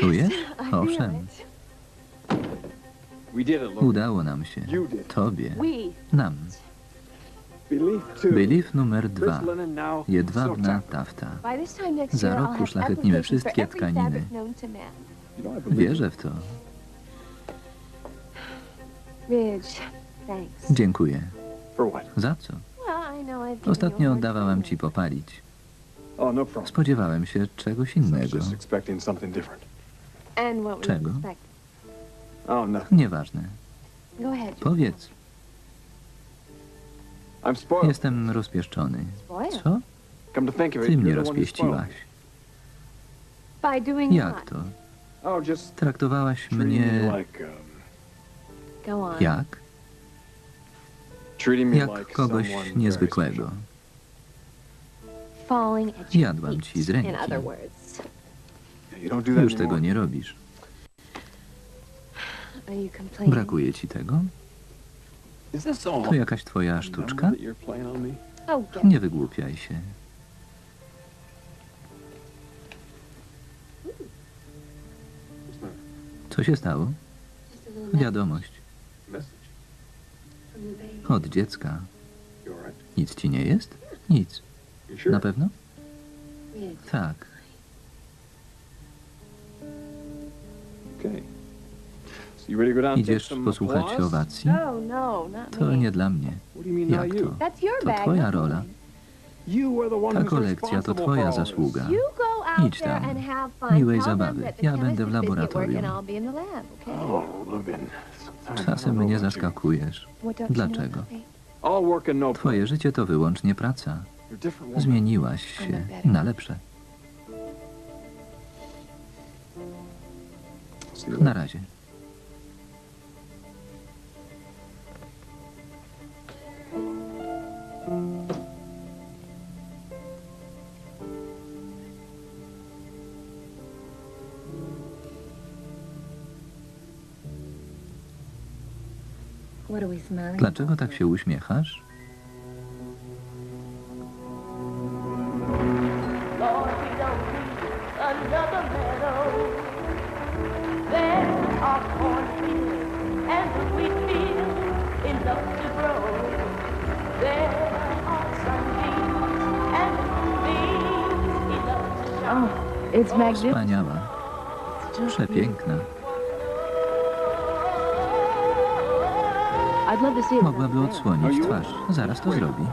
Czuję? Owszem. Udało nam się. Tobie. Nam. Belief numer dwa. Jedwabna tafta. Za rok uszlachetnimy wszystkie tkaniny. Wierzę w to. Dziękuję. Za co? Ostatnio dawałem ci popalić. Spodziewałem się czegoś innego. Czego? Nieważne. Powiedz. Jestem rozpieszczony. Co? Ty mnie rozpieściłaś. Jak to? Traktowałaś mnie... Jak? Jak kogoś niezwykłego. Jadłam ci z ręki. Już tego nie robisz. Brakuje ci tego? To jakaś twoja sztuczka? Nie wygłupiaj się. Co się stało? Wiadomość. Od dziecka. Nic ci nie jest? Nic. Na pewno? Tak. Okay. Idziesz posłuchać owacji? To nie dla mnie. Jak to? To twoja rola. Ta kolekcja to twoja zasługa. Idź tam. Miłej zabawy. Ja będę w laboratorium. Czasem mnie zaskakujesz. Dlaczego? Twoje życie to wyłącznie praca. Zmieniłaś się na lepsze. Na razie. Dlaczego tak się uśmiechasz? Wspaniała. Przepiękna. Mogłaby odsłonić twarz. Zaraz to zrobi.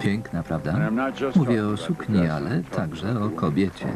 Piękna, prawda? Mówię o sukni, ale także o kobiecie.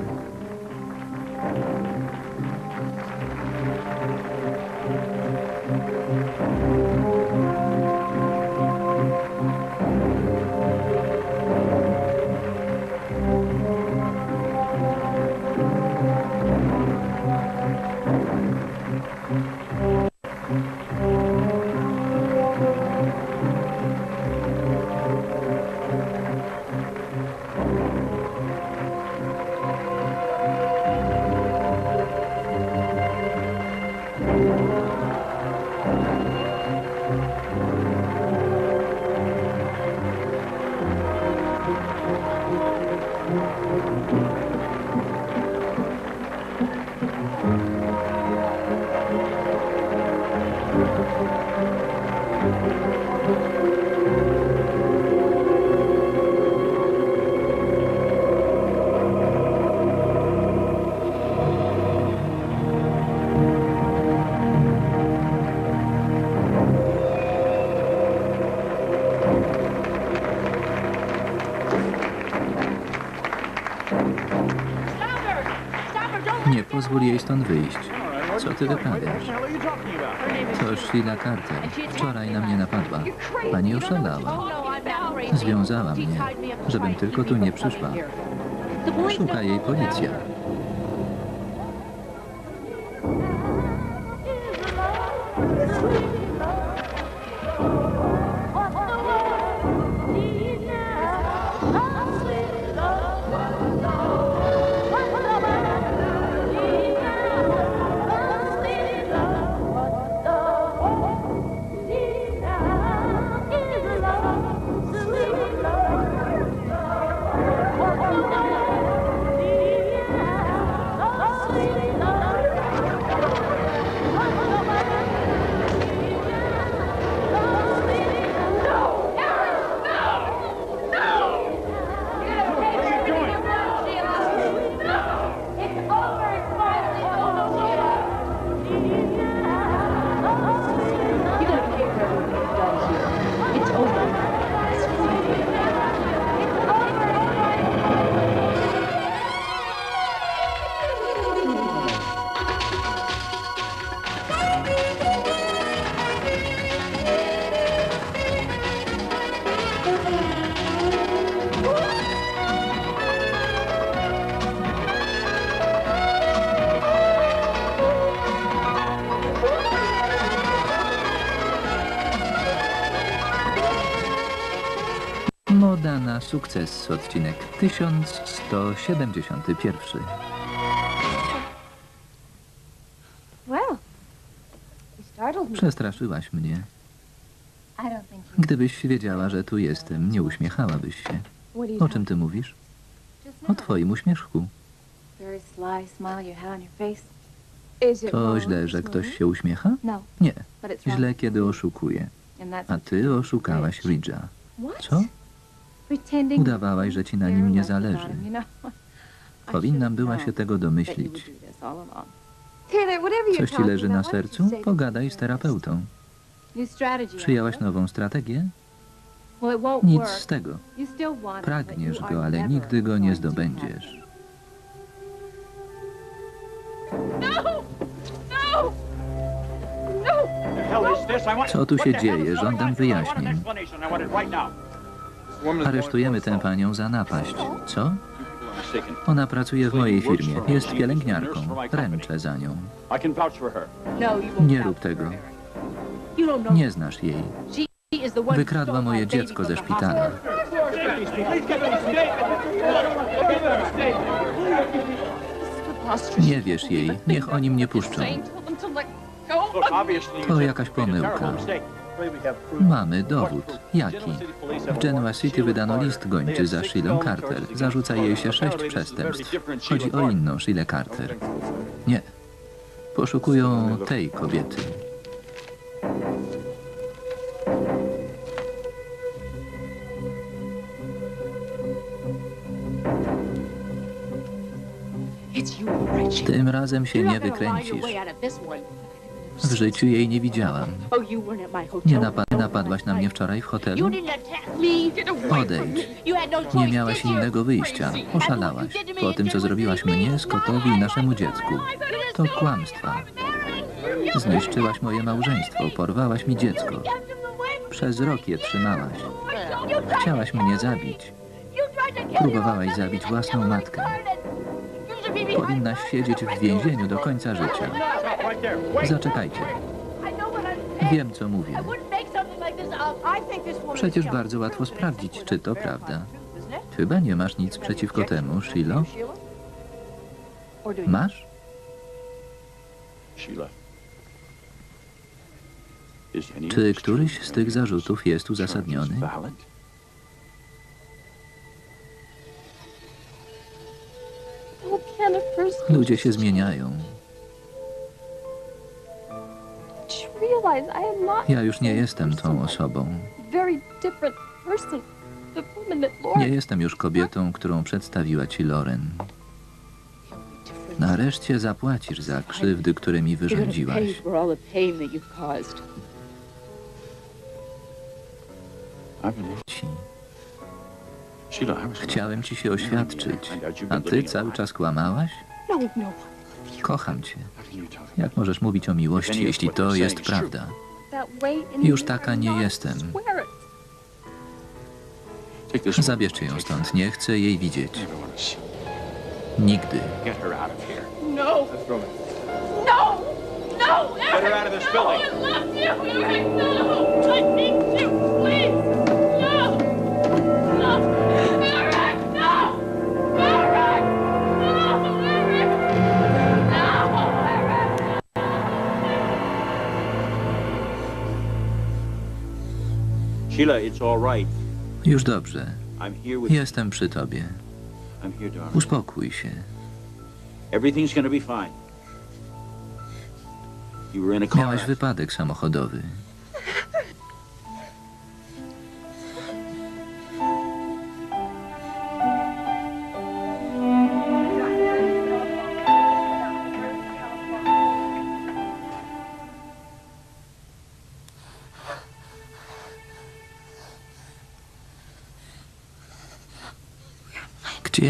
Pozwól jej stąd wyjść. Co ty wyprawiasz? To Sheila Carter. Wczoraj na mnie napadła. Pani oszalała. Związała mnie, żebym tylko tu nie przyszła. Szuka jej policja. Sukces, odcinek 1171. Well, you startled me. Przestraszyłaś mnie. Gdybyś wiedziała, że tu jestem, nie uśmiechałabyś się. O czym ty mówisz? O twoim uśmieszku. To źle, że ktoś się uśmiecha? No, Nie. Źle, kiedy oszukuje. A ty oszukałaś Ridge'a. Co? Udawałaś, że ci na nim nie zależy. Powinnam była się tego domyślić. Coś ci leży na sercu? Pogadaj z terapeutą. Przyjęłaś nową strategię? Nic z tego. Pragniesz go, ale nigdy go nie zdobędziesz. Co tu się dzieje? Żądam wyjaśnień. Aresztujemy tę panią za napaść. Co? Ona pracuje w mojej firmie. Jest pielęgniarką. Ręczę za nią. Nie rób tego. Nie znasz jej. Wykradła moje dziecko ze szpitala. Nie wiesz jej. Niech oni mnie puszczą. To jakaś pomyłka. Mamy dowód. Jaki? W Genoa City wydano list gończy za Sheilę Carter. Zarzuca jej się sześć przestępstw. Chodzi o inną Sheilę Carter. Nie. Poszukują tej kobiety. Tym razem się nie wykręcisz. W życiu jej nie widziałam. Nie napad napadłaś na mnie wczoraj w hotelu? Odejdź. Nie miałaś innego wyjścia. Oszalałaś. Po tym, co zrobiłaś mnie, Scottowi i naszemu dziecku. To kłamstwa. Zniszczyłaś moje małżeństwo. Porwałaś mi dziecko. Przez rok je trzymałaś. Chciałaś mnie zabić. Próbowałaś zabić własną matkę. Powinnaś siedzieć w więzieniu do końca życia. Zaczekajcie. Wiem, co mówię. Przecież bardzo łatwo sprawdzić, czy to prawda. Chyba nie masz nic przeciwko temu, Shilo? Masz? Czy któryś z tych zarzutów jest uzasadniony? Ludzie się zmieniają. Ja już nie jestem tą osobą. Nie jestem już kobietą, którą przedstawiła ci Loren. Nareszcie zapłacisz za krzywdy, które mi wyrządziłaś. Ci. Chciałem ci się oświadczyć, a ty cały czas kłamałaś? No, no. Kocham cię. Jak możesz mówić o miłości, jeśli to jest prawda? Już taka nie jestem. Zabierzcie ją stąd. Nie chcę jej widzieć. Nigdy. Get her out of here. No! No! No! Get her out of this building. I love you, Eric! No! I need you, please! Już dobrze. Jestem przy tobie. Uspokój się. Miałeś wypadek samochodowy.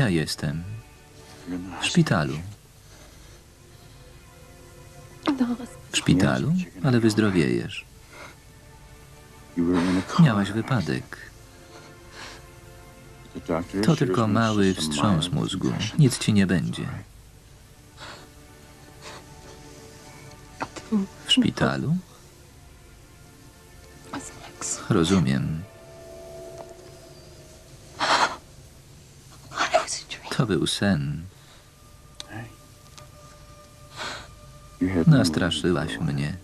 Ja jestem? W szpitalu. W szpitalu? Ale wyzdrowiejesz. Miałaś wypadek. To tylko mały wstrząs mózgu. Nic ci nie będzie. W szpitalu? Rozumiem. To był sen. Nastraszyłaś mnie.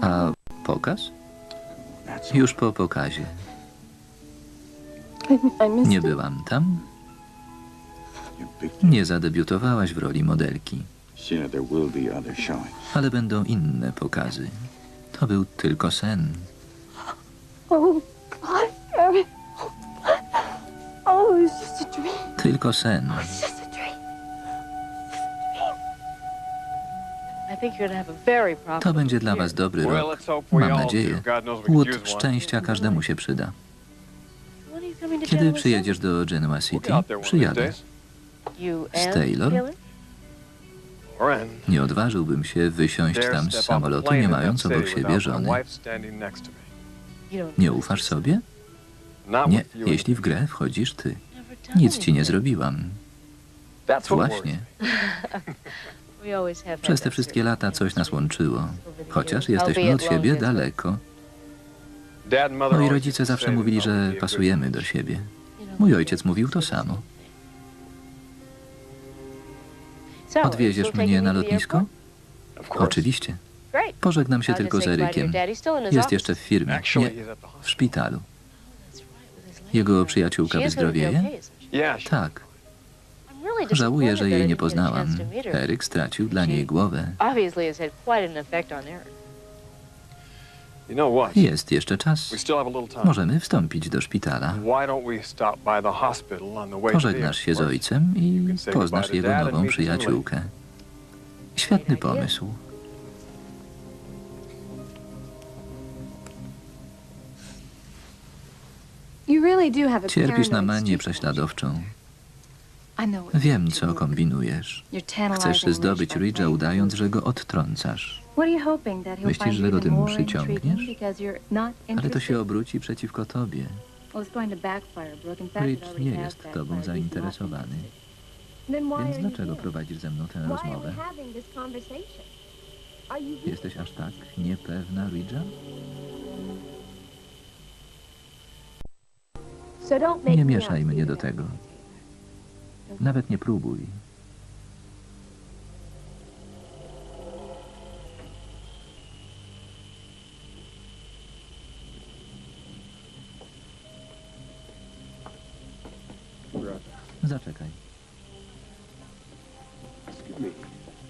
A pokaz? Już po pokazie. Nie byłam tam. Nie zadebiutowałaś w roli modelki. Ale będą inne pokazy. To był tylko sen. a very To będzie dla was dobry Well, rok. let's hope we Mam all nadzieję. Łód szczęścia każdemu się przyda. Kiedy przyjedziesz do Genoa City, przyjadę. Z Taylor? Nie odważyłbym się wysiąść tam z samolotu, nie mając obok siebie żony. Nie ufasz sobie? Nie, jeśli w grę wchodzisz ty. Nic ci nie zrobiłam. Właśnie. Przez te wszystkie lata coś nas łączyło. Chociaż jesteśmy od siebie daleko. Moi rodzice zawsze mówili, że pasujemy do siebie. Mój ojciec mówił to samo. Odwieziesz mnie na lotnisko? Oczywiście. Pożegnam się tylko z Erykiem. Jest jeszcze w firmie. Nie, w szpitalu. Jego przyjaciółka wyzdrowieje? Tak. Żałuję, że jej nie poznałam. Eryk stracił dla niej głowę. Jest jeszcze czas. Możemy wstąpić do szpitala. Pożegnasz się z ojcem i poznasz jego nową przyjaciółkę. Świetny pomysł. Cierpisz na manię prześladowczą. Wiem, co kombinujesz. Chcesz zdobyć Ridge'a, udając, że go odtrącasz. Myślisz, że go tym przyciągniesz? Ale to się obróci przeciwko tobie. Ridge nie jest tobą zainteresowany. Więc dlaczego prowadzisz ze mną tę rozmowę? Jesteś aż tak niepewna Ridge'a? Nie mieszaj mnie do tego. Nawet nie próbuj. Zaczekaj.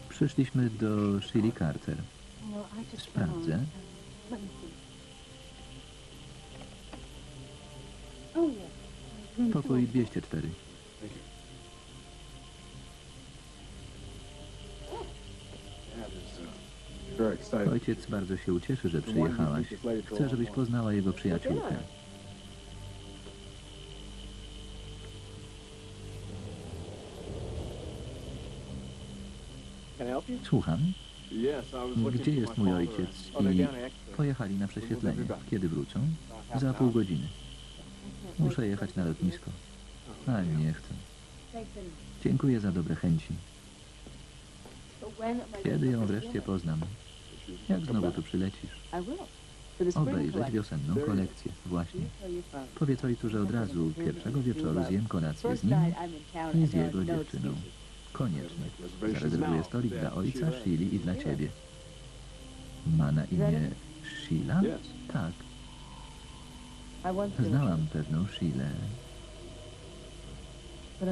Przyszliśmy do Shirley Carter. Sprawdzę. Pokój 204. Ojciec bardzo się ucieszy, że przyjechałaś. Chcę, żebyś poznała jego przyjaciółkę. Słucham. Gdzie jest mój ojciec i pojechali na prześwietlenie? Kiedy wrócą? Za pół godziny. Muszę jechać na lotnisko. A nie chcę. Dziękuję za dobre chęci. Kiedy ją wreszcie poznam? Jak znowu tu przylecisz? Obejrzeć wiosenną kolekcję. Właśnie. Powiedz ojcu, że od razu pierwszego wieczoru zjem kolację z nim i z jego dziewczyną. Koniecznie. Zarezerwuję stolik dla ojca, Shili i dla ciebie. Ma na imię Sheila? Tak. Znałam pewną Shilę.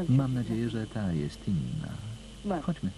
Mam nadzieję, że ta jest inna. Chodźmy.